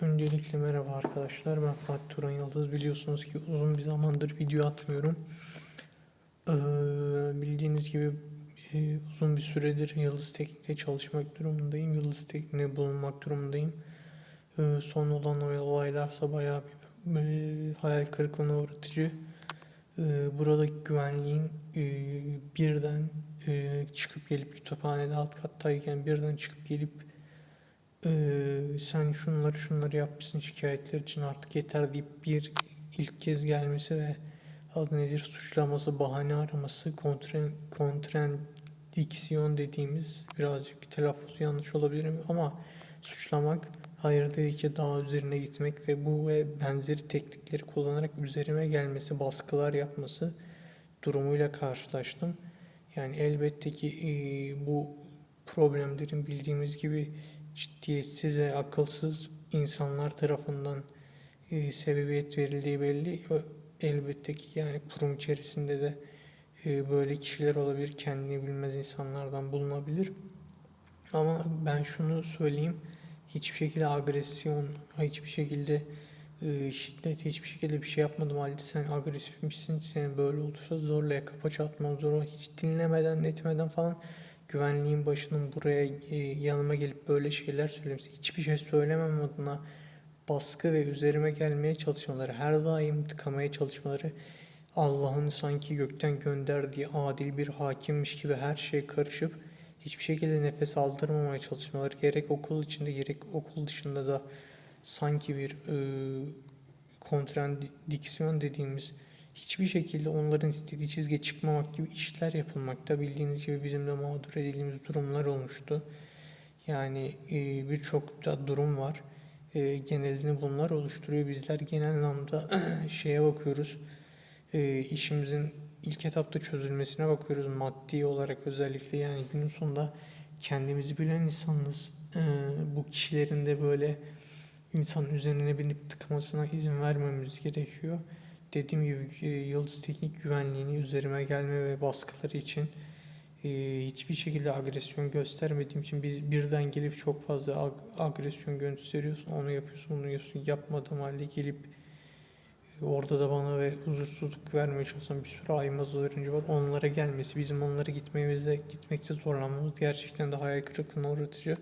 Öncelikle merhaba arkadaşlar. Ben Fatih Turan Yıldız. Biliyorsunuz ki uzun bir zamandır video atmıyorum. Ee, bildiğiniz gibi e, uzun bir süredir Yıldız Teknik'te çalışmak durumundayım. Yıldız Teknik'te bulunmak durumundayım. Ee, son olan olaylarsa bayağı bir e, hayal kırıklığına uğratıcı. Ee, buradaki güvenliğin e, birden e, çıkıp gelip kütüphanede alt kattayken birden çıkıp gelip ee, sen şunları şunları yapmışsın şikayetler için artık yeter deyip bir ilk kez gelmesi ve adı nedir suçlaması, bahane araması, kontren, kontradiksiyon dediğimiz birazcık telaffuz yanlış olabilir ama suçlamak hayır dedikçe daha üzerine gitmek ve bu ve benzeri teknikleri kullanarak üzerime gelmesi, baskılar yapması durumuyla karşılaştım. Yani elbette ki e, bu problemlerin bildiğimiz gibi ciddiyetsiz ve akılsız insanlar tarafından e, sebebiyet verildiği belli. Elbette ki yani kurum içerisinde de e, böyle kişiler olabilir, kendini bilmez insanlardan bulunabilir. Ama ben şunu söyleyeyim, hiçbir şekilde agresyon, hiçbir şekilde e, şiddet, hiçbir şekilde bir şey yapmadım halde sen agresifmişsin, senin böyle olursa zorla yaka paça zorla, hiç dinlemeden, etmeden falan güvenliğin başının buraya e, yanıma gelip böyle şeyler söylemesi, hiçbir şey söylemem adına baskı ve üzerime gelmeye çalışmaları, her daim tıkamaya çalışmaları, Allah'ın sanki gökten gönderdiği adil bir hakimmiş gibi her şey karışıp hiçbir şekilde nefes aldırmamaya çalışmaları, gerek okul içinde gerek okul dışında da sanki bir e, kontradiksiyon dediğimiz hiçbir şekilde onların istediği çizgiye çıkmamak gibi işler yapılmakta. Bildiğiniz gibi bizim de mağdur edildiğimiz durumlar olmuştu. Yani e, birçok da durum var. E, genelini bunlar oluşturuyor. Bizler genel anlamda şeye bakıyoruz. E, işimizin ilk etapta çözülmesine bakıyoruz. Maddi olarak özellikle yani günün sonunda kendimizi bilen insanız. E, bu kişilerin de böyle insanın üzerine binip tıkmasına izin vermemiz gerekiyor. Dediğim gibi e, Yıldız Teknik güvenliğini üzerime gelme ve baskıları için e, hiçbir şekilde agresyon göstermediğim için biz birden gelip çok fazla ag- agresyon gösteriyorsun, onu yapıyorsun, bunu yapıyorsun. Yapmadığım halde gelip e, orada da bana ve huzursuzluk vermeye çalışan bir sürü aymaz öğrenci var. Onlara gelmesi, bizim onlara gitmemizde, gitmekte zorlanmamız gerçekten de hayal kırıklığına uğratıcı.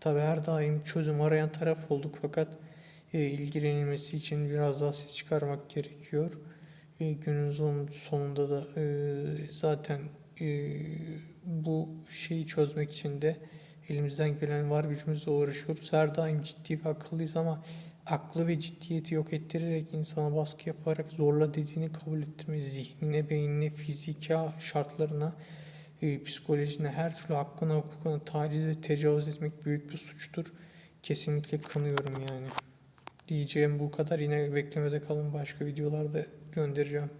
Tabi her daim çözüm arayan taraf olduk fakat ilgilenilmesi için biraz daha ses çıkarmak gerekiyor. E, günün son- sonunda da e, zaten e, bu şeyi çözmek için de elimizden gelen var gücümüzle uğraşıyoruz. Her daim ciddi ve akıllıyız ama aklı ve ciddiyeti yok ettirerek insana baskı yaparak zorla dediğini kabul ettirme, zihnine, beynine, fiziki şartlarına, e, psikolojine, her türlü hakkına, hukukuna taciz ve tecavüz etmek büyük bir suçtur. Kesinlikle kınıyorum yani. Diyeceğim bu kadar. Yine beklemede kalın başka videolarda göndereceğim.